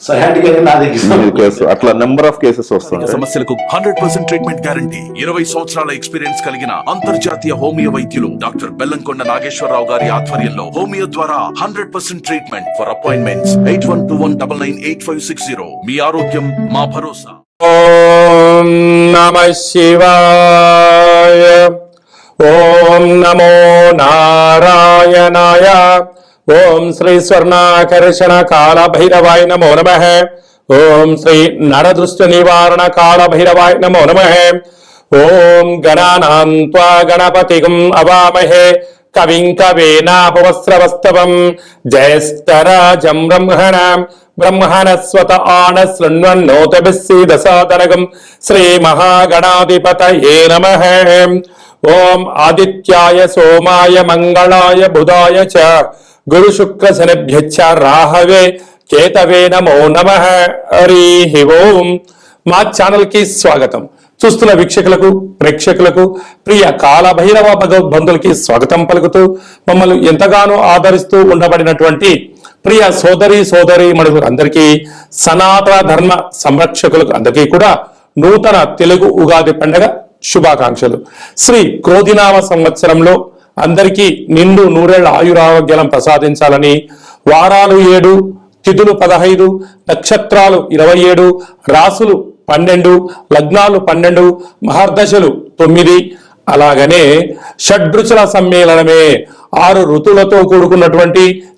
Hmm, అట్లా number of cases వస్తుంది సమస్యలకు హండ్రెడ్ పర్సెంట్ ట్రీట్మెంట్ గ్యారంటీ ఇరవై సంవత్సరాల ఎక్స్పీరియన్స్ కలిగిన అంతర్జాతీయ హోమియో వైద్యులు డాక్టర్ బెల్లంకొండ నాగేశ్వరరావు గారి ఆధ్వర్యంలో హోమియో ద్వారా hundred percent treatment for appointments eight one two one double nine eight five six zero మీ ఆరోగ్యం మా భరోసా. ఓం నమ శివాయ. ఓం నమో నారాయణాయ. ఓం శ్రీ స్వర్ణాకర్షణ కాళభైరవాయ నమో నమ. ఓం శ్రీ నరదృష్ట నివారణ కాళభైరవాయ నమో నమ. ఓం గణానాం త్వా గణపతిగం అవామహే. కవిం కవేనాపవస్రవస్తవం. జయస్తరాజం బ్రహ్మణాం. బ్రహ్మణస్వత ఆన శృణ్వన్నోతభిస్సీదసాదనగం శ్రీ మహాగణాధిపతయే నమ. ఓం ఆదిత్యాయ సోమాయ మంగళాయ బుధాయ చ. గురు శుక్ర శనిభ్యచ్చ రాహవే కేతవే నమో నమ హరి ఓం. మా ఛానల్కి స్వాగతం. చూస్తున్న వీక్షకులకు ప్రేక్షకులకు ప్రియ కాలభైరవ భగవద్బంధులకి స్వాగతం పలుకుతూ మమ్మల్ని ఎంతగానో ఆదరిస్తూ ఉండబడినటువంటి ప్రియ సోదరి సోదరి మనుషులందరికీ సనాతన ధర్మ సంరక్షకులకు అందరికీ కూడా నూతన తెలుగు ఉగాది పండుగ శుభాకాంక్షలు. శ్రీ క్రోధినామ సంవత్సరంలో అందరికీ నిండు నూరేళ్ళ ఆయురారోగ్యాలను ప్రసాదించాలని వారాలు ఏడు తిథులు పదహైదు నక్షత్రాలు ఇరవై ఏడు రాసులు పన్నెండు లగ్నాలు పన్నెండు మహర్దశలు తొమ్మిది. అలాగనే షడ్రుచుల సమ్మేళనమే ఆరు ఋతువులతో కూడుకున్నటువంటి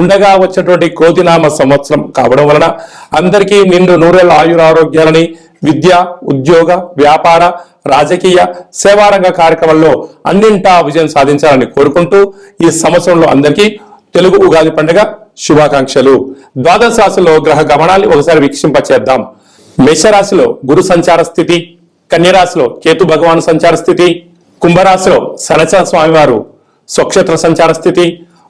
ఉండగా వచ్చినటువంటి కోతినామ సంవత్సరం కావడం వలన అందరికీ నిండు నూరేళ్ళ ఆయురారోగ్యాలని విద్య ఉద్యోగ వ్యాపార రాజకీయ సేవారంగ కార్యక్రమాల్లో అన్నింటా విజయం సాధించాలని కోరుకుంటూ ఈ సంవత్సరంలో అందరికీ తెలుగు ఉగాది పండుగ శుభాకాంక్షలు. ద్వాదశ రాశిలో గ్రహ గమనాన్ని ఒకసారి వీక్షింపచేద్దాం. మేషరాశిలో గురు సంచార స్థితి కన్యరాశిలో కేతు భగవాను సంచార స్థితి కుంభరాశిలో సనచర స్వామివారు స్వక్షేత్ర సంచార స్థితి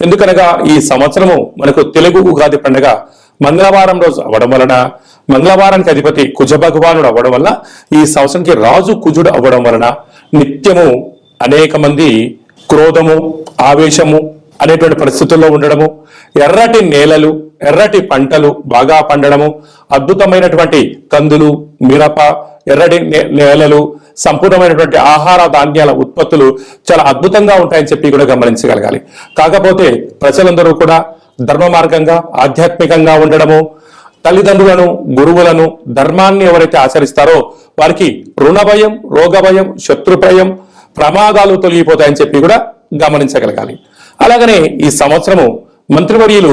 ఎందుకనగా ఈ సంవత్సరము మనకు తెలుగు ఉగాది పండుగ మంగళవారం రోజు అవ్వడం వలన మంగళవారానికి అధిపతి కుజ భగవానుడు అవ్వడం వల్ల ఈ సంవత్సరానికి రాజు కుజుడు అవ్వడం వలన నిత్యము అనేక మంది క్రోధము ఆవేశము అనేటువంటి పరిస్థితుల్లో ఉండడము ఎర్రటి నేలలు ఎర్రటి పంటలు బాగా పండడము అద్భుతమైనటువంటి కందులు మిరప ఎర్రటి నే- నేలలు సంపూర్ణమైనటువంటి ఆహార ధాన్యాల ఉత్పత్తులు చాలా అద్భుతంగా ఉంటాయని చెప్పి కూడా గమనించగలగాలి. కాకపోతే ప్రజలందరూ కూడా ధర్మ మార్గంగా ఆధ్యాత్మికంగా ఉండడము తల్లిదండ్రులను గురువులను ధర్మాన్ని ఎవరైతే ఆచరిస్తారో వారికి రుణ భయం రోగ భయం శత్రు భయం ప్రమాదాలు తొలగిపోతాయని చెప్పి కూడా గమనించగలగాలి. అలాగనే ఈ సంవత్సరము మంత్రివర్యులు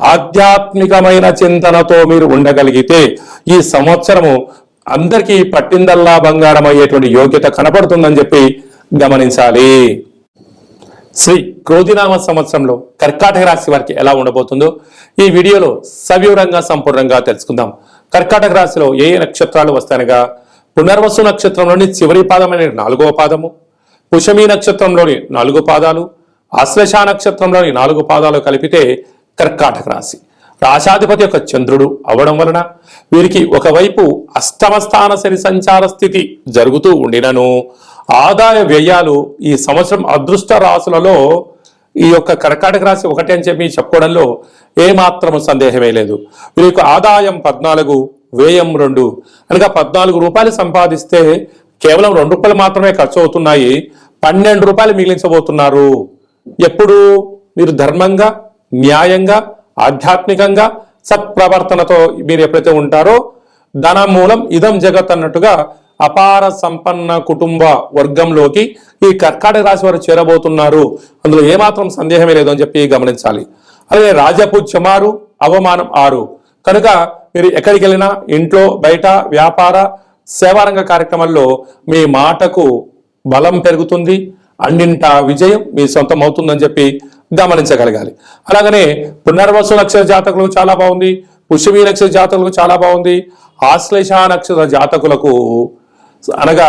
ఆధ్యాత్మికమైన చింతనతో మీరు ఉండగలిగితే ఈ సంవత్సరము అందరికీ పట్టిందల్లా బంగారం అయ్యేటువంటి యోగ్యత కనపడుతుందని చెప్పి గమనించాలి. శ్రీ క్రోధినామ సంవత్సరంలో కర్కాటక రాశి వారికి ఎలా ఉండబోతుందో ఈ వీడియోలో సవివరంగా సంపూర్ణంగా తెలుసుకుందాం. కర్కాటక రాశిలో ఏ ఏ నక్షత్రాలు వస్తాయనగా పునర్వసు నక్షత్రంలోని చివరి పాదమైన నాలుగవ పాదము పుషమి నక్షత్రంలోని నాలుగు పాదాలు ఆశ్లేష నక్షత్రంలోని నాలుగు పాదాలు కలిపితే కర్కాటక రాశి. రాశాధిపతి యొక్క చంద్రుడు అవడం వలన వీరికి ఒకవైపు అష్టమస్థాన శని సంచార స్థితి జరుగుతూ ఉండినను. ఆదాయ వ్యయాలు ఈ సంవత్సరం అదృష్ట రాశులలో ఈ యొక్క కర్కాటక రాశి ఒకటి అని చెప్పి చెప్పుకోవడంలో ఏమాత్రము సందేహమే లేదు. వీరి యొక్క ఆదాయం పద్నాలుగు వ్యయం రెండు. అనగా పద్నాలుగు రూపాయలు సంపాదిస్తే కేవలం రెండు రూపాయలు మాత్రమే ఖర్చు అవుతున్నాయి పన్నెండు రూపాయలు మిగిలించబోతున్నారు. ఎప్పుడు? మీరు ధర్మంగా న్యాయంగా ఆధ్యాత్మికంగా సత్ప్రవర్తనతో మీరు ఎప్పుడైతే ఉంటారో ధన మూలం ఇదం జగత్ అన్నట్టుగా అపార సంపన్న కుటుంబ వర్గంలోకి ఈ కర్కాటక రాశి వారు చేరబోతున్నారు. అందులో ఏమాత్రం సందేహమే లేదు అని చెప్పి గమనించాలి. అలాగే రాజపు ఆరు అవమానం ఆరు. కనుక మీరు ఎక్కడికి వెళ్ళినా ఇంట్లో బయట వ్యాపార సేవారంగ కార్యక్రమాల్లో మీ మాటకు బలం పెరుగుతుంది. అన్నింట విజయం మీ సొంతం అవుతుందని చెప్పి గమనించగలగాలి. అలాగనే పునర్వసు నక్షత్ర జాతకులకు చాలా బాగుంది. పుష్యమి నక్షత్ర జాతకులకు చాలా బాగుంది. ఆశ్లేష నక్షత్ర జాతకులకు అనగా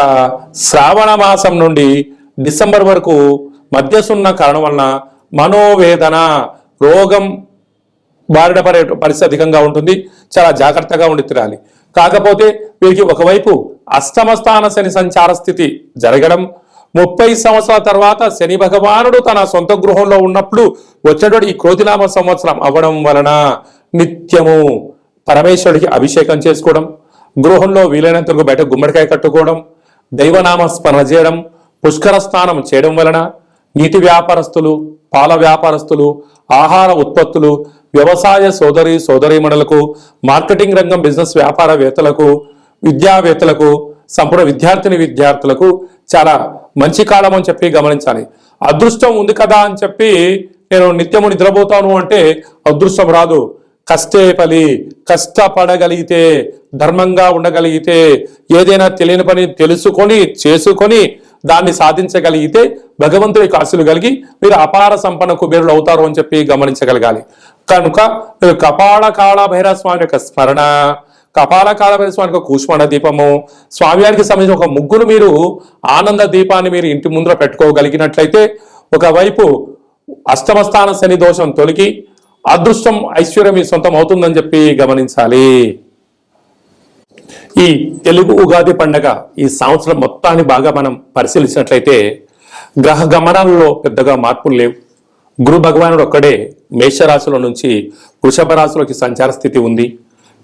శ్రావణ మాసం నుండి డిసెంబర్ వరకు మధ్యసున్న కారణం వలన మనోవేదన రోగం బారిన పడే పరిస్థితి అధికంగా ఉంటుంది. చాలా జాగ్రత్తగా ఉండి తిరాలి కాకపోతే వీరికి ఒకవైపు అష్టమ స్థాన శని సంచార స్థితి జరగడం ముప్పై సంవత్సరాల తర్వాత శని భగవానుడు తన సొంత గృహంలో ఉన్నప్పుడు వచ్చేటువంటి ఈ క్రోతినామ సంవత్సరం అవ్వడం వలన నిత్యము పరమేశ్వరుడికి అభిషేకం చేసుకోవడం గృహంలో వీలైనంత వరకు బయట గుమ్మడికాయ కట్టుకోవడం దైవనామ స్మరణ చేయడం పుష్కర స్నానం చేయడం వలన నీటి వ్యాపారస్తులు పాల వ్యాపారస్తులు ఆహార ఉత్పత్తులు వ్యవసాయ సోదరి సోదరీమణులకు మార్కెటింగ్ రంగం బిజినెస్ వ్యాపారవేత్తలకు విద్యావేత్తలకు సంపూర్ణ విద్యార్థిని విద్యార్థులకు చాలా మంచి కాలం అని చెప్పి గమనించాలి. అదృష్టం ఉంది కదా అని చెప్పి నేను నిత్యము నిద్రపోతాను అంటే అదృష్టం రాదు. కష్టే పలి కష్టపడగలిగితే ధర్మంగా ఉండగలిగితే ఏదైనా తెలియని పని తెలుసుకొని చేసుకొని దాన్ని సాధించగలిగితే భగవంతుడి కాసులు కలిగి మీరు అపార సంపన్న కుబేరులు అవుతారు అని చెప్పి గమనించగలగాలి. కనుక మీరు కపాల కాళ స్వామి యొక్క స్మరణ కపాల కాళ భైరవ స్వామి కూష్మాండ దీపము స్వామివారికి సంబంధించిన ఒక ముగ్గురు మీరు ఆనంద దీపాన్ని మీరు ఇంటి ముందర పెట్టుకోగలిగినట్లయితే ఒకవైపు అష్టమస్థాన శని దోషం తొలగి అదృష్టం ఐశ్వర్యం మీ సొంతం అవుతుందని చెప్పి గమనించాలి. ఈ తెలుగు ఉగాది పండగ ఈ సంవత్సరం మొత్తాన్ని బాగా మనం పరిశీలించినట్లయితే గ్రహ గమనాలలో పెద్దగా మార్పులు లేవు. గురు భగవానుడు ఒక్కడే మేషరాశిలో నుంచి వృషభ రాశిలోకి సంచార స్థితి ఉంది.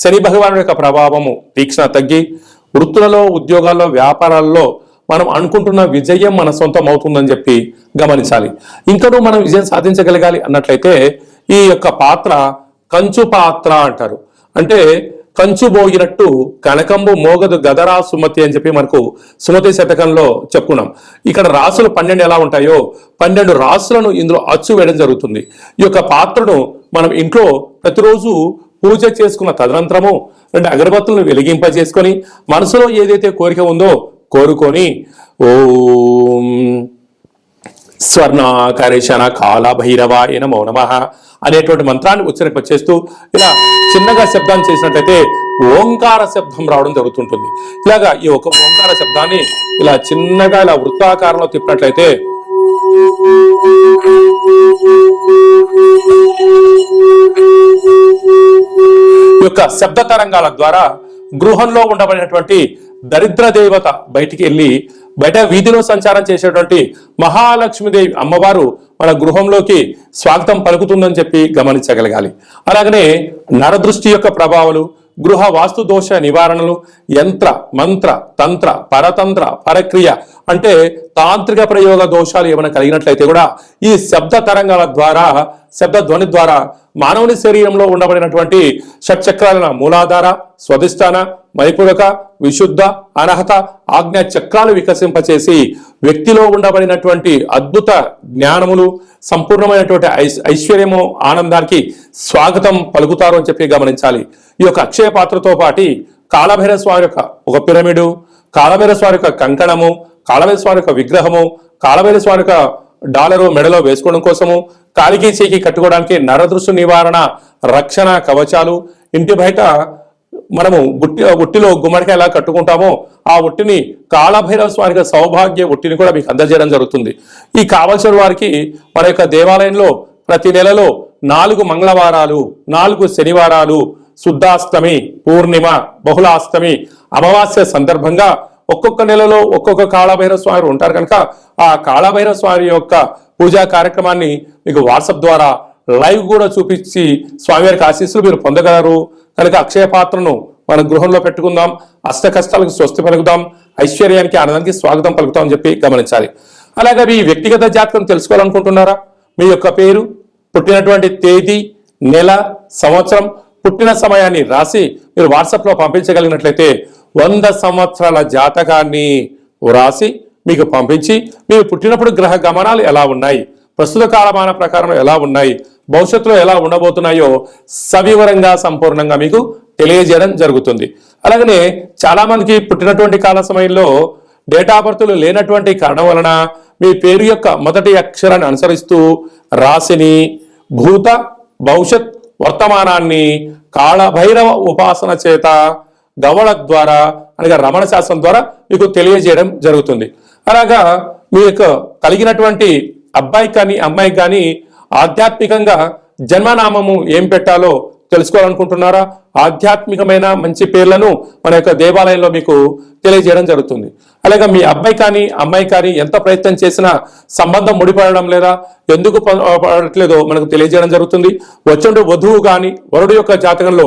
శని భగవాను యొక్క ప్రభావము తీక్షణ తగ్గి వృత్తులలో ఉద్యోగాల్లో వ్యాపారాల్లో మనం అనుకుంటున్న విజయం మన సొంతం అవుతుందని చెప్పి గమనించాలి. ఇంకనూ మనం విజయం సాధించగలగాలి అన్నట్లయితే ఈ యొక్క పాత్ర కంచు పాత్ర అంటారు. అంటే కంచు బోయినట్టు కనకంబు మోగదు గదరా సుమతి అని చెప్పి మనకు సుమతి శతకంలో చెప్పుకున్నాం. ఇక్కడ రాసులు పన్నెండు ఎలా ఉంటాయో పన్నెండు రాసులను ఇందులో అచ్చు వేయడం జరుగుతుంది. ఈ యొక్క పాత్రను మనం ఇంట్లో ప్రతిరోజు పూజ చేసుకున్న తదనంతరము రెండు అగరబత్తులను వెలిగింపజేసుకొని మనసులో ఏదైతే కోరిక ఉందో కోరుకొని ఓం స్వర్ణాకర్షణ కాల భైరవాయ నమో నమ అనేటువంటి మంత్రాన్ని ఉచ్చరింప చేస్తూ ఇలా చిన్నగా శబ్దాన్ని చేసినట్లయితే ఓంకార శబ్దం రావడం జరుగుతుంటుంది. ఇలాగా ఈ ఒక ఓంకార శబ్దాన్ని ఇలా చిన్నగా ఇలా వృత్తాకారంలో తిప్పినట్లయితే యొక్క శబ్ద తరంగాల ద్వారా గృహంలో ఉండబడినటువంటి దరిద్ర దేవత బయటికి వెళ్ళి బయట వీధిలో సంచారం చేసేటువంటి మహాలక్ష్మీదేవి అమ్మవారు మన గృహంలోకి స్వాగతం పలుకుతుందని చెప్పి గమనించగలగాలి. అలాగనే నరదృష్టి యొక్క ప్రభావాలు గృహ వాస్తు దోష నివారణలు యంత్ర మంత్ర తంత్ర పరతంత్ర పరక్రియ అంటే తాంత్రిక ప్రయోగ దోషాలు ఏమైనా కలిగినట్లయితే కూడా ఈ శబ్ద తరంగాల ద్వారా శబ్ద ధ్వని ద్వారా మానవుని శరీరంలో ఉండబడినటువంటి షట్చక్రాల మూలాధార స్వధిష్టాన మైపురక విశుద్ధ అనహత ఆజ్ఞ చక్రాలు వికసింపచేసి వ్యక్తిలో ఉండబడినటువంటి అద్భుత జ్ఞానములు సంపూర్ణమైనటువంటి ఐశ్వర్యము ఆనందానికి స్వాగతం పలుకుతారు అని చెప్పి గమనించాలి. ఈ యొక్క అక్షయ పాత్రతో పాటి కాలభైర స్వామి యొక్క ఒక పిరమిడు కాలభైర స్వామి యొక్క కంకణము కాలభైర స్వామి యొక్క విగ్రహము కాలభైర స్వామి యొక్క డాలరు మెడలో వేసుకోవడం కోసము కాలికి చేకి కట్టుకోవడానికి నరదృష్టి నివారణ రక్షణ కవచాలు ఇంటి బయట మనము గుట్టి ఉట్టిలో గుమ్మడికాయ ఎలా కట్టుకుంటామో ఆ ఉట్టిని కాళభైరవ స్వామికి సౌభాగ్య ఉట్టిని కూడా మీకు అందజేయడం జరుగుతుంది. ఈ కావలసిన వారికి మన యొక్క దేవాలయంలో ప్రతి నెలలో నాలుగు మంగళవారాలు నాలుగు శనివారాలు శుద్ధాష్టమి పూర్ణిమ బహుళాష్టమి అమావాస్య సందర్భంగా ఒక్కొక్క నెలలో ఒక్కొక్క కాళభైరవ స్వామి ఉంటారు. కనుక ఆ కాళభైరవ స్వామి యొక్క పూజా కార్యక్రమాన్ని మీకు వాట్సాప్ ద్వారా లైవ్ కూడా చూపించి స్వామివారికి ఆశీస్సులు మీరు పొందగలరు. కనుక అక్షయ పాత్రను మన గృహంలో పెట్టుకుందాం. అష్ట కష్టాలకు స్వస్తి పలుకుదాం. ఐశ్వర్యానికి ఆనందానికి స్వాగతం పలుకుతాం అని చెప్పి గమనించాలి. అలాగే మీ వ్యక్తిగత జాతకం తెలుసుకోవాలనుకుంటున్నారా? మీ యొక్క పేరు పుట్టినటువంటి తేదీ నెల సంవత్సరం పుట్టిన సమయాన్ని రాసి మీరు వాట్సాప్లో పంపించగలిగినట్లయితే వంద సంవత్సరాల జాతకాన్ని వ్రాసి మీకు పంపించి మీరు పుట్టినప్పుడు గ్రహ గమనాలు ఎలా ఉన్నాయి? ప్రస్తుత కాలమాన ప్రకారం ఎలా ఉన్నాయి? భవిష్యత్తులో ఎలా ఉండబోతున్నాయో సవివరంగా సంపూర్ణంగా మీకు తెలియజేయడం జరుగుతుంది. అలాగనే చాలా మందికి పుట్టినటువంటి కాల సమయంలో డేటా బర్త్లు లేనటువంటి కారణం వలన మీ పేరు యొక్క మొదటి అక్షరాన్ని అనుసరిస్తూ రాశిని భూత భవిష్యత్ వర్తమానాన్ని కాళభైరవ ఉపాసన చేత గవళ ద్వారా అనగా రమణ శాస్త్రం ద్వారా మీకు తెలియజేయడం జరుగుతుంది. అలాగా మీ యొక్క కలిగినటువంటి అబ్బాయికి కానీ అమ్మాయికి కానీ ఆధ్యాత్మికంగా జన్మనామము ఏం పెట్టాలో తెలుసుకోవాలనుకుంటున్నారా? ఆధ్యాత్మికమైన మంచి పేర్లను మన యొక్క దేవాలయంలో మీకు తెలియజేయడం జరుగుతుంది. అలాగే మీ అబ్బాయి కానీ అమ్మాయి కానీ ఎంత ప్రయత్నం చేసినా సంబంధం ముడిపడడం లేదా ఎందుకు పడట్లేదో మనకు తెలియజేయడం జరుగుతుంది. వచ్చండు వధువు కానీ వరుడు యొక్క జాతకంలో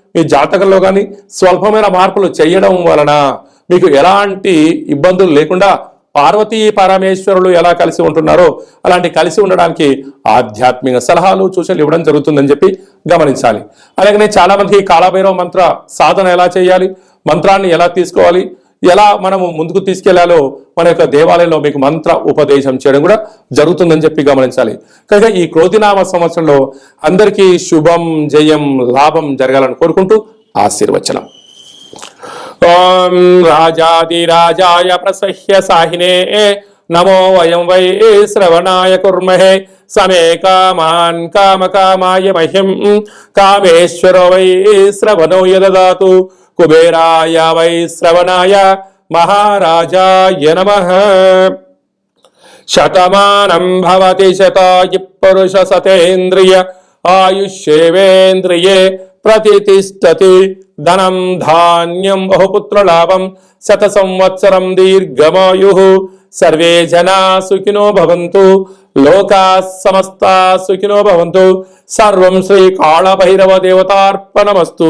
మీ జాతకంలో కానీ స్వల్పమైన మార్పులు చేయడం వలన మీకు ఎలాంటి ఇబ్బందులు లేకుండా పార్వతీ పరమేశ్వరులు ఎలా కలిసి ఉంటున్నారో అలాంటి కలిసి ఉండడానికి ఆధ్యాత్మిక సలహాలు సూచనలు ఇవ్వడం జరుగుతుందని చెప్పి గమనించాలి. అలాగనే చాలా మందికి కాళభైరవ మంత్ర సాధన ఎలా చేయాలి మంత్రాన్ని ఎలా తీసుకోవాలి ఎలా మనము ముందుకు తీసుకెళ్ళాలో మన యొక్క దేవాలయంలో మీకు మంత్ర ఉపదేశం చేయడం కూడా జరుగుతుందని చెప్పి గమనించాలి. కనుక ఈ క్రోధినామ సంవత్సరంలో అందరికీ శుభం జయం లాభం జరగాలని కోరుకుంటూ ఆశీర్వచనం. ఓం రాజాదిరాజాయ ప్రసహ్య సాహినే నమో వయం వై శ్రవణాయ కుర్మహే సమే కామాన్ కామకామాయ మహ్యం కామేశ్వరో వై శ్రవణో యదదాతు. కుబేరాయ వై శ్రవణాయ మహారాజాయ నమ. శతమానం భవతి శతాయి పురుష సతేంద్రియ ఆయుష్యేవేంద్రియే ప్రతిష్టతి ధనం ధాన్యం బహుపుత్ర లాభం శత సంవత్సరం దీర్ఘమాయు. సర్వే జనా సుఖినో భవంతు లోకా సమస్త సుఖినో భవంతు. సర్వం శ్రీ కాళభైరవ దేవతార్పణమస్తు.